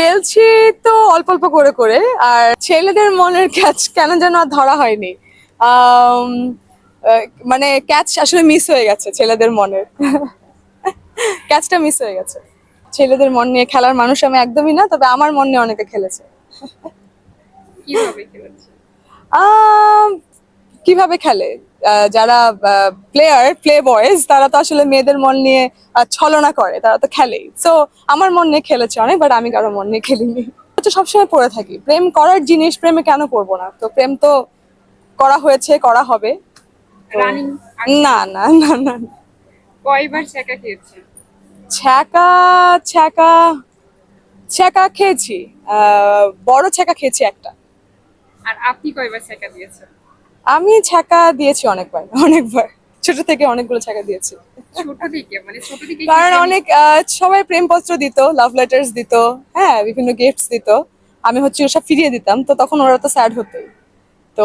খেলছি তো অল্প অল্প করে করে আর ছেলেদের মনের ক্যাচ কেন যেন আর ধরা হয়নি। মানে ক্যাচ আসলে মিস হয়ে গেছে ছেলেদের মনের। ক্যাচটা মিস হয়ে গেছে। ছেলেদের মন নিয়ে খেলার মানুষ আমি একদমই না তবে আমার মন নিয়ে অনেকে খেলেছে। কীভাবে খেলেছে? কীভাবে খেলে? যারা প্লেয়ার প্লে বয়েজ তারা তো আসলে মেয়েদের মন নিয়ে ছলনা করে তারা তো খেলেই। তো আমার মন নিয়ে খেলেছে অনেক বাট আমি কারও মন নিয়ে খেলিনি। হচ্ছে সবসময় পড়ে থাকি। প্রেম করার জিনিস প্রেমে কেন করব না? তো প্রেম তো করা হয়েছে করা হবে। না না না না। কয়বার ছেঁকা খেয়েছে? ছ্যাঁকা ছ্যাঁকা ছ্যাঁকা খেয়েছি। বড় ছ্যাঁকা খেয়েছি একটা। আর আপনি কয়বার ছেঁকা দিয়েছেন? আমি ছ্যাঁকা দিয়েছি অনেকবার অনেকবার। ছোট থেকে অনেকগুলো ছ্যাঁকা দিয়েছি। মানে কারণ অনেক সবাই প্রেমপত্র দিত লাভ লেটার্স দিত হ্যাঁ বিভিন্ন গিফটস দিত। আমি হচ্ছে ওসব ফিরিয়ে দিতাম তো তখন ওরা তো স্যাড হতোই। তো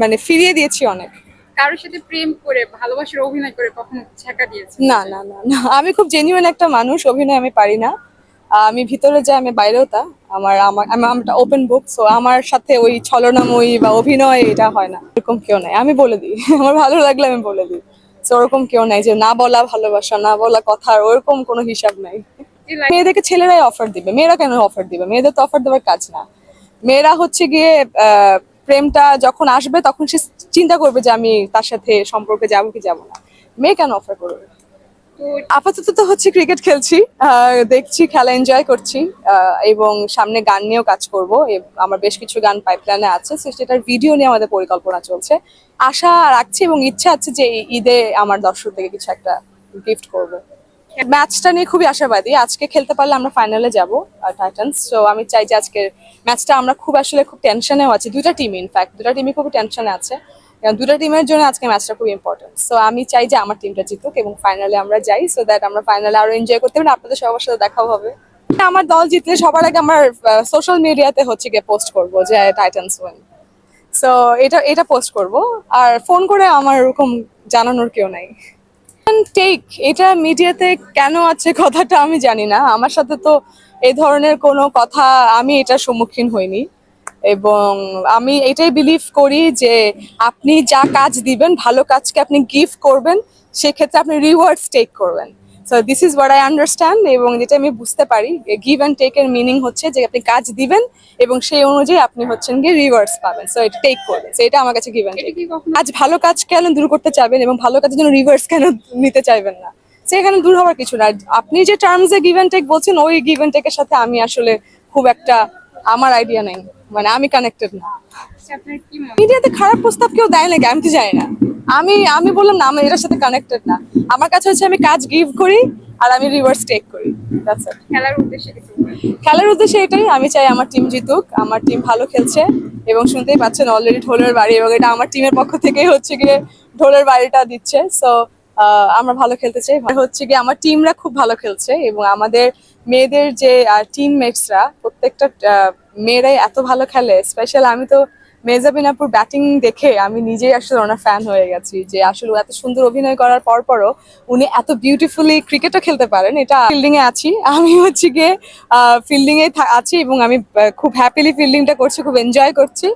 মানে ফিরিয়ে দিয়েছি অনেক। কারোর সাথে প্রেম করে ভালোবাসার অভিনয় করে কখনো ছেঁকা দিয়েছে না না না না। আমি খুব জেনুইন একটা মানুষ অভিনয় আমি পারি না। আমি ভিতরে যাই, আমি বাইরেও তা। আমার আমার, আমি ওপেন বুক সো আমার সাথে ওই ছলনাময়ী বা অভিনয় এটা হয় না। এরকম কেউ নাই। আমি বলে দিই। আমার ভালো লাগলে আমি বলে দিই। তো ওরকম কেউ নাই যে না বলা ভালোবাসা, না বলা কথার ওরকম কোনো হিসাব নাই। মেয়েদেরকে ছেলেরাই অফার দিবে। মেয়েরা কেন অফার দিবে? মেয়েদের তো অফার দেওয়ার কাজ না। মেয়েরা হচ্ছে গিয়ে প্রেমটা যখন আসবে, তখন সে চিন্তা করবে যে আমি তার সাথে সম্পর্কে যাব কি যাব না। মেয়ে কেন অফার করবে? আপাতত তো হচ্ছে ক্রিকেট খেলছি দেখছি, খেলা এনজয় করছি এবং সামনে গান নিয়েও কাজ করব। আমার বেশ কিছু গান পাইপলাইনে আছে সেটার ভিডিও নিয়ে আমাদের পরিকল্পনা চলছে। আশা রাখছি এবং ইচ্ছা আছে যে ঈদে আমার দর্শক থেকে কিছু একটা গিফট করব। ম্যাচটা নিয়ে খুবই আশাবাদী, আজকে খেলতে পারলে আমরা ফাইনালে যাব টাইটান্স তো আমি চাই যে আজকের ম্যাচটা আমরা খুব আসলে খুব টেনশনেও আছি দুটা টিম ইনফ্যাক্ট দুটা টিমই খুব টেনশনে আছে। কারণ দুটো টিমের জন্য আজকে ম্যাচটা খুব ইম্পর্টেন্ট সো আমি চাই যে আমার টিমটা জিতুক এবং ফাইনালে আমরা যাই সো দ্যাট আমরা ফাইনালে আরও এনজয় করতে পারি, আপনাদের সবার সাথে দেখাও হবে। আমার দল জিতলে সবার আগে আমার সোশ্যাল মিডিয়াতে হচ্ছে গিয়ে পোস্ট করব যে টাইটান্স ওয়েন সো এটা এটা পোস্ট করব। আর ফোন করে আমার ওরকম জানানোর কেউ নাই। টেক এটা মিডিয়াতে কেন আছে কথাটা আমি জানি না। আমার সাথে তো এই ধরনের কোনো কথা আমি এটার সম্মুখীন হইনি। এবং আমি এটাই বিলিভ করি যে আপনি যা কাজ দিবেন ভালো কাজকে আপনি গিফট করবেন সেক্ষেত্রে আপনি রিওয়ার্ডস টেক করবেন। So this is what I understand এবং যেটা আমি বুঝতে পারি গিভ অ্যান্ড টেকের মিনিং হচ্ছে যে আপনি কাজ দিবেন এবং সেই অনুযায়ী আপনি হচ্ছেন গিয়ে রিওয়ার্ডস পাবেন। সো এটা টেক করবেন। সো এটা আমার কাছে গিভ অ্যান্ড টেক আজ ভালো কাজ কেন দূর করতে চাইবেন এবং ভালো কাজের জন্য রিভার্স কেন নিতে চাইবেন না? সেখানে দূর হওয়ার কিছু না। আপনি যে টার্মস এ গিভ অ্যান্ড টেক বলছেন ওই গিভ অ্যান্ড টেকের সাথে আমি আসলে খুব একটা আমার আইডিয়া নেই। মানে আমি কানেক্টেড না। আচ্ছা, মিডিয়াতে খারাপ প্রস্তাব কেউ দেয় নাকি? আমি তো জানি না। আমি আমি বললাম না আমি এটার সাথে কানেক্টেড না। আমার কাছে হচ্ছে আমি কাজ গিভ করি আর আমি রিভার্স টেক করি। খেলার উদ্দেশ্যে খেলার উদ্দেশ্যে এটাই আমি চাই আমার টিম জিতুক আমার টিম ভালো খেলছে এবং শুনতেই পাচ্ছেন অলরেডি ঢোলের বাড়ি এবং এটা আমার টিমের পক্ষ থেকেই হচ্ছে গিয়ে ঢোলের বাড়িটা দিচ্ছে। সো আমরা ভালো খেলতে চাই। হচ্ছে গিয়ে আমার টিমরা খুব ভালো খেলছে এবং আমাদের মেয়েদের যে টিম মেটসরা প্রত্যেকটা মেয়েরাই এত ভালো খেলে স্পেশাল আমি তো মেজাবিন আপুর ব্যাটিং দেখে আমি নিজেই আসলে ওনার ফ্যান হয়ে গেছি যে আসলে এত সুন্দর অভিনয় করার পর পরও উনি এত বিউটিফুলি ক্রিকেটও খেলতে পারেন। এটা ফিল্ডিং এ আছি। আমি হচ্ছে গিয়ে ফিল্ডিং এ আছি এবং আমি খুব হ্যাপিলি ফিল্ডিংটা করছি, খুব এনজয় করছি।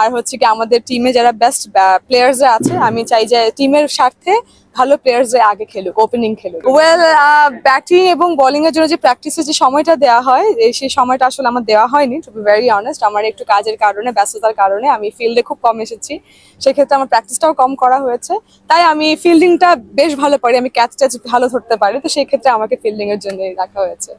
আর হচ্ছে কি আমাদের টিমে যারা বেস্ট প্লেয়ার্সরা আছে, আমি চাই যে টিমের স্বার্থে ভালো প্লেয়ার্সরা আগে খেলুক ওপেনিং খেলুক। ওয়েল ব্যাটিং এবং বোলিং এর জন্য যে প্র্যাকটিসের যে সময়টা দেওয়া হয় সেই সময়টা আসলে আমার দেওয়া হয়নি টু বি ভেরি অনেস্ট আমার একটু কাজের কারণে, ব্যস্ততার কারণে আমি ফিল্ডে খুব কম এসেছি। সেক্ষেত্রে আমার প্র্যাকটিসটাও কম করা হয়েছে। তাই আমি ফিল্ডিংটা বেশ ভালো পারি, আমি ক্যাচ ট্যাচ ভালো ধরতে পারি। তো সেই ক্ষেত্রে আমাকে ফিল্ডিং এর জন্য রাখা হয়েছে।